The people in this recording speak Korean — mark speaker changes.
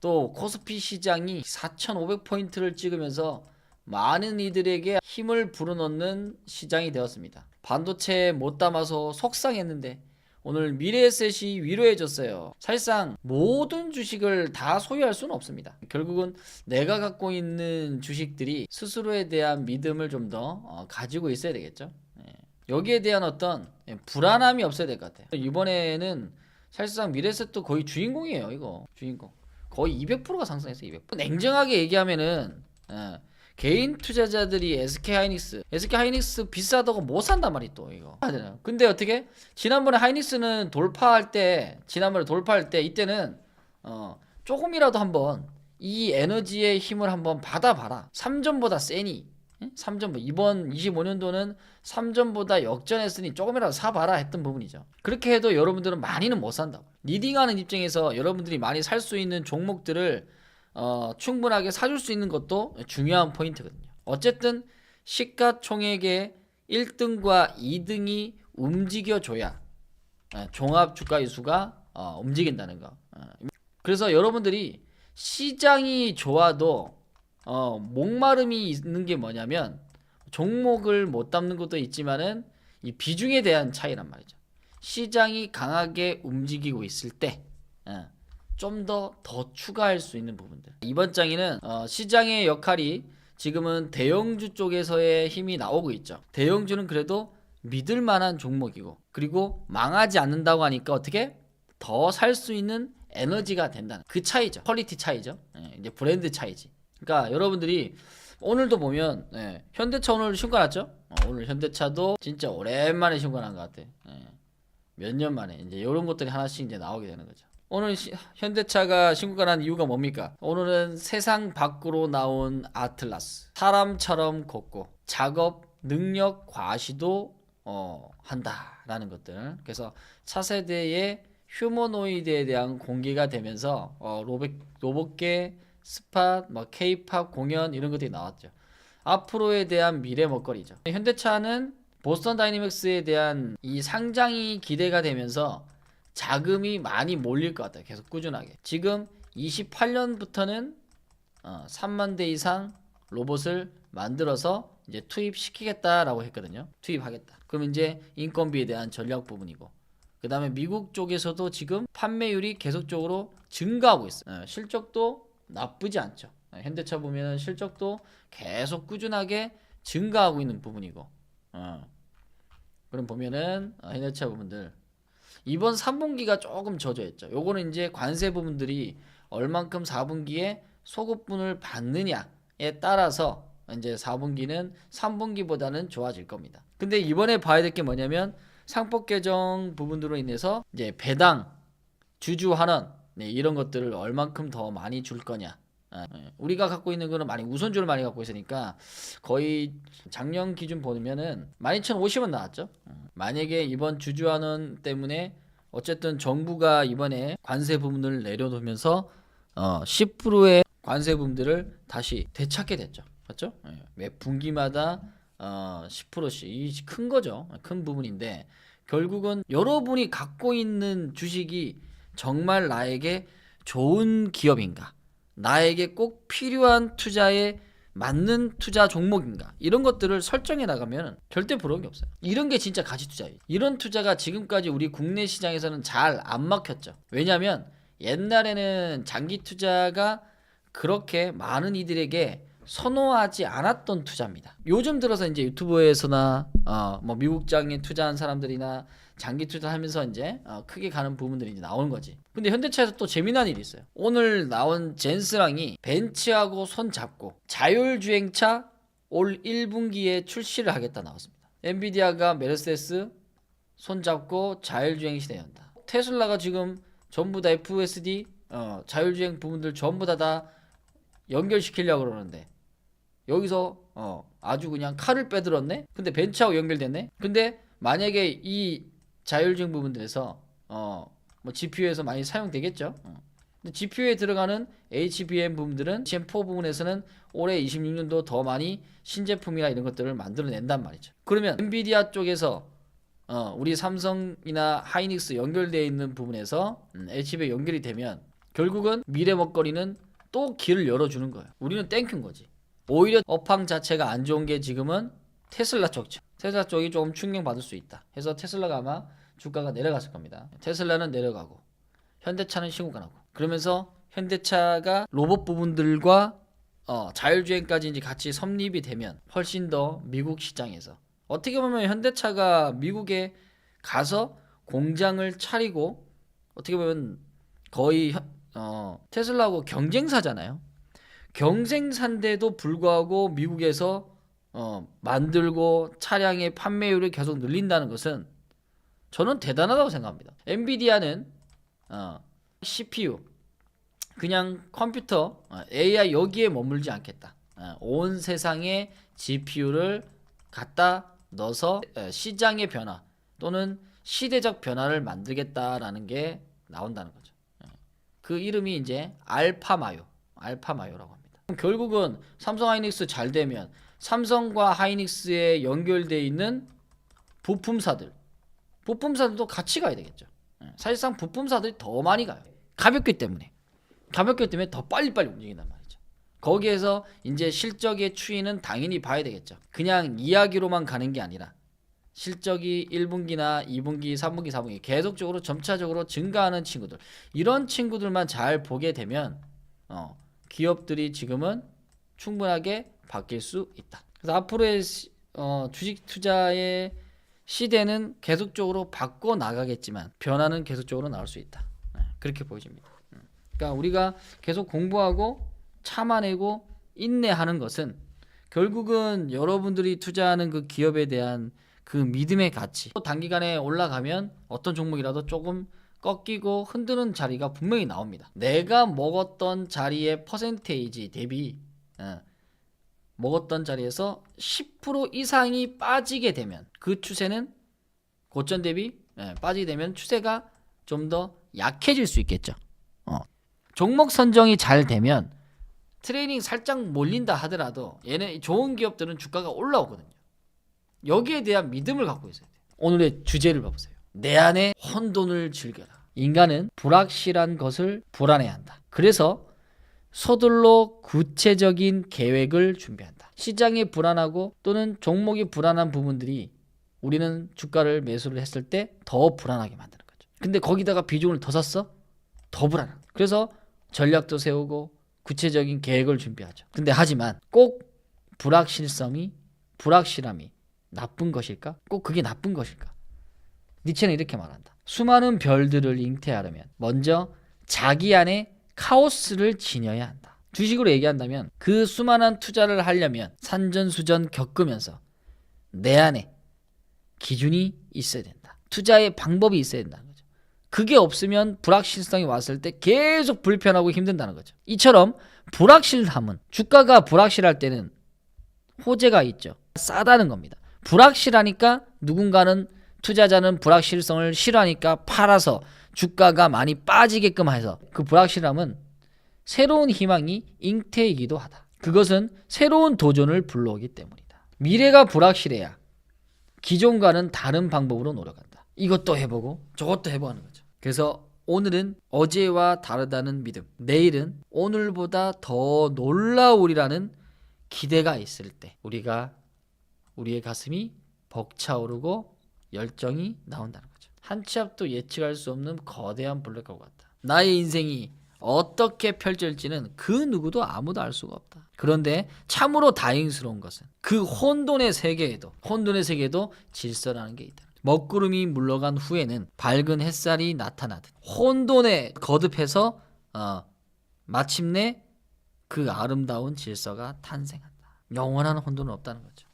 Speaker 1: 또 코스피 시장이 4,500포인트를 찍으면서 많은 이들에게 힘을 불어넣는 시장이 되었습니다. 반도체에 못 담아서 속상했는데 오늘 미래에셋이 위로해줬어요. 사실상 모든 주식을 다 소유할 수는 없습니다. 결국은 내가 갖고 있는 주식들이 스스로에 대한 믿음을 좀 더 가지고 있어야 되겠죠. 예. 여기에 대한 어떤 예, 불안함이 없어야 될 것 같아요. 이번에는 사실상 미래에셋도 거의 주인공이에요. 이거 주인공. 거의 200%가 상승했어요. 200%. 냉정하게 얘기하면은 예, 개인 투자자들이 SK 하이닉스, SK 하이닉스 비싸다고 못 산단 말이 또 이거. 근데 어떻게 지난번에 하이닉스는 돌파할 때, 지난번에 돌파할 때 이때는 어 조금이라도 한번 이 에너지의 힘을 한번 받아봐라. 3전보다 세니. 3전 이번 25년도는 3전보다 역전했으니 조금이라도 사봐라 했던 부분이죠. 그렇게 해도 여러분들은 많이는 못 산다고. 리딩하는 입장에서 여러분들이 많이 살 수 있는 종목들을 어, 충분하게 사줄 수 있는 것도 중요한 포인트거든요. 어쨌든 시가총액의 1등과 2등이 움직여줘야 어, 종합 주가 지수가 어, 움직인다는 거. 어, 그래서 여러분들이 시장이 좋아도 어, 목마름이 있는 게 뭐냐면 종목을 못 담는 것도 있지만은 이 비중에 대한 차이란 말이죠. 시장이 강하게 움직이고 있을 때 어, 좀더더 추가할 수 있는 부분들. 이번 장에는 어, 시장의 역할이 지금은 대형주 쪽에서의 힘이 나오고 있죠. 대형주는 그래도 믿을 만한 종목이고 그리고 망하지 않는다고 하니까 어떻게 더 살 수 있는 에너지가 된다는 그 차이죠. 퀄리티 차이죠. 예, 이제 브랜드 차이지. 그러니까 여러분들이 오늘도 보면 예, 현대차 오늘 신고 났죠? 어, 오늘 현대차도 진짜 오랜만에 신고 난 것 같아. 예, 몇년 만에 이제 이런 것들이 하나씩 이제 나오게 되는 거죠. 오늘 시- 현대차가 신고가 난 이유가 뭡니까? 오늘은 세상 밖으로 나온 아틀라스. 사람처럼 걷고 작업 능력 과시도 어, 한다라는 것들. 그래서 차세대의 휴머노이드에 대한 공개가 되면서 어, 로봇 로봇계 스팟, 뭐 K-팝 공연 이런 것들이 나왔죠. 앞으로에 대한 미래 먹거리죠. 현대차는 보스턴 다이내믹스에 대한 이 상장이 기대가 되면서 자금이 많이 몰릴 것 같아요. 계속 꾸준하게. 지금 28년부터는 어, 3만 대 이상 로봇을 만들어서 이제 투입시키겠다라고 했거든요. 투입하겠다. 그럼 이제 인건비에 대한 전략 부분이고. 그 다음에 미국 쪽에서도 지금 판매율이 계속적으로 증가하고 있어요. 어, 실적도 나쁘지 않죠. 어, 현대차 보면 실적도 계속 꾸준하게 증가하고 있는 부분이고. 어. 그럼 보면은 어, 현대차 부분들 이번 3분기가 조금 저조했죠. 요거는 이제 관세 부분들이 얼만큼 4분기에 소급분을 받느냐에 따라서 이제 4분기는 3분기보다는 좋아질 겁니다. 근데 이번에 봐야 될 게 뭐냐면 상법 개정 부분으로 인해서 이제 배당, 주주 환원 네, 이런 것들을 얼만큼 더 많이 줄 거냐. 아, 예. 우리가 갖고 있는 거는 많이 우선주를 많이 갖고 있으니까 거의 작년 기준 보면은 12,050원 나왔죠. 음. 만약에 이번 주주환원 때문에 어쨌든 정부가 이번에 관세 부분을 내려놓으면서 어 10%의 관세 부분들을 다시 되찾게 됐죠. 맞죠? 예. 매 분기마다 어 10%씩 이 큰 거죠. 큰 부분인데 결국은 여러분이 갖고 있는 주식이 정말 나에게 좋은 기업인가? 나에게 꼭 필요한 투자에 맞는 투자 종목인가 이런 것들을 설정해 나가면 절대 부러운 게 없어요. 이런 게 진짜 가치 투자예요. 이런 투자가 지금까지 우리 국내 시장에서는 잘 안 막혔죠. 왜냐하면 옛날에는 장기 투자가 그렇게 많은 이들에게 선호하지 않았던 투자입니다. 요즘 들어서 이제 유튜브에서나 어, 뭐 미국 장에 투자한 사람들이나 장기 투자하면서 이제 어, 크게 가는 부분들이 이제 나오는 거지. 근데 현대차에서 또 재미난 일이 있어요. 오늘 나온 젠스랑이 벤츠하고 손 잡고 자율주행차 올 1분기에 출시를 하겠다 나왔습니다. 엔비디아가 메르세데스 손 잡고 자율주행 시대 연다. 테슬라가 지금 전부 다 FSD 어, 자율주행 부분들 전부 다 다 연결시키려고 그러는데 여기서 어, 아주 그냥 칼을 빼들었네. 근데 벤츠하고 연결됐네. 근데 만약에 이 자율주행 부분들에서 어, 뭐 GPU에서 많이 사용되겠죠. 어. 근데 GPU에 들어가는 HBM 부분들은 HM4 부분에서는 올해 26년도 더 많이 신제품이나 이런 것들을 만들어낸단 말이죠. 그러면 엔비디아 쪽에서 어, 우리 삼성이나 하이닉스 연결되어 있는 부분에서 음, HB에 연결이 되면 결국은 미래 먹거리는 또 길을 열어주는 거예요. 우리는 땡큐인 거지. 오히려 업황 자체가 안 좋은 게 지금은 테슬라 쪽죠. 테슬라 쪽이 조금 충격 받을 수 있다. 해서 테슬라가 아마 주가가 내려갔을 겁니다. 테슬라는 내려가고 현대차는 신고가 나고 그러면서 현대차가 로봇 부분들과 어, 자율주행까지 이제 같이 섭립이 되면 훨씬 더 미국 시장에서 어떻게 보면 현대차가 미국에 가서 공장을 차리고 어떻게 보면 거의 현- 어, 테슬라하고 경쟁사잖아요. 경쟁사인데도 불구하고 미국에서 어, 만들고 차량의 판매율을 계속 늘린다는 것은 저는 대단하다고 생각합니다. 엔비디아는 어, CPU 그냥 컴퓨터 어, AI 여기에 머물지 않겠다. 어, 온 세상에 GPU를 갖다 넣어서 어, 시장의 변화 또는 시대적 변화를 만들겠다라는 게 나온다는 거죠. 어. 그 이름이 이제 알파마요, 알파마요라고 합니다. 결국은 삼성 하이닉스 잘 되면 삼성과 하이닉스에 연결돼 있는 부품사들, 부품사들도 같이 가야 되겠죠. 예, 사실상 부품사들이 더 많이 가요. 가볍기 때문에. 가볍기 때문에 더 빨리빨리 움직인단 말이죠. 거기에서 이제 실적의 추이는 당연히 봐야 되겠죠. 그냥 이야기로만 가는 게 아니라 실적이 1분기나 2분기, 3분기, 4분기 계속적으로 점차적으로 증가하는 친구들 이런 친구들만 잘 보게 되면 어, 기업들이 지금은 충분하게 바뀔 수 있다. 그래서 앞으로의 시- 어, 주식 투자의 시대는 계속적으로 바꿔 나가겠지만 변화는 계속적으로 나올 수 있다. 네, 그렇게 보여집니다. 음. 그러니까 우리가 계속 공부하고 참아내고 인내하는 것은 결국은 여러분들이 투자하는 그 기업에 대한 그 믿음의 가치 또 단기간에 올라가면 어떤 종목이라도 조금 꺾이고 흔드는 자리가 분명히 나옵니다. 내가 먹었던 자리의 퍼센테이지 대비 어, 먹었던 자리에서 10% 이상이 빠지게 되면 그 추세는 고점 대비 예, 빠지게 되면 추세가 좀 더 약해질 수 있겠죠. 어. 종목 선정이 잘 되면 트레이닝 살짝 몰린다 하더라도 얘네 좋은 기업들은 주가가 올라오거든요. 여기에 대한 믿음을 갖고 있어야 돼요. 오늘의 주제를 봐보세요. 내 안에 혼돈을 즐겨라. 인간은 불확실한 것을 불안해한다. 그래서 서둘러 구체적인 계획을 준비한다. 시장이 불안하고 또는 종목이 불안한 부분들이 우리는 주가를 매수를 했을 때 더 불안하게 만드는 거죠. 근데 거기다가 비중을 더 샀어? 더 불안한. 그래서 전략도 세우고 구체적인 계획을 준비하죠. 근데 하지만 꼭 불확실성이 불확실함이 나쁜 것일까? 꼭 그게 나쁜 것일까? 니체는 이렇게 말한다. 수많은 별들을 잉태하려면 먼저 자기 안에 카오스를 지녀야 한다. 주식으로 얘기한다면 그 수많은 투자를 하려면 산전수전 겪으면서 내 안에 기준이 있어야 된다. 투자의 방법이 있어야 된다는 거죠. 그게 없으면 불확실성이 왔을 때 계속 불편하고 힘든다는 거죠. 이처럼 불확실함은 주가가 불확실할 때는 호재가 있죠. 싸다는 겁니다. 불확실하니까 누군가는 투자자는 불확실성을 싫어하니까 팔아서 주가가 많이 빠지게끔 해서 그 불확실함은 새로운 희망이 잉태이기도 하다. 그것은 새로운 도전을 불러오기 때문이다. 미래가 불확실해야 기존과는 다른 방법으로 노력한다. 이것도 해보고 저것도 해보는 거죠. 그래서 오늘은 어제와 다르다는 믿음, 내일은 오늘보다 더 놀라우리라는 기대가 있을 때 우리가 우리의 가슴이 벅차오르고 열정이 나온다는 거죠. 한치 앞도 예측할 수 없는 거대한 블랙홀 같다. 나의 인생이 어떻게 펼쳐질지는 그 누구도 아무도 알 수가 없다. 그런데 참으로 다행스러운 것은 그 혼돈의 세계에도 혼돈의 세계에도 질서라는 게 있다. 먹구름이 물러간 후에는 밝은 햇살이 나타나듯 혼돈에 거듭해서 어, 마침내 그 아름다운 질서가 탄생한다. 영원한 혼돈은 없다는 거죠.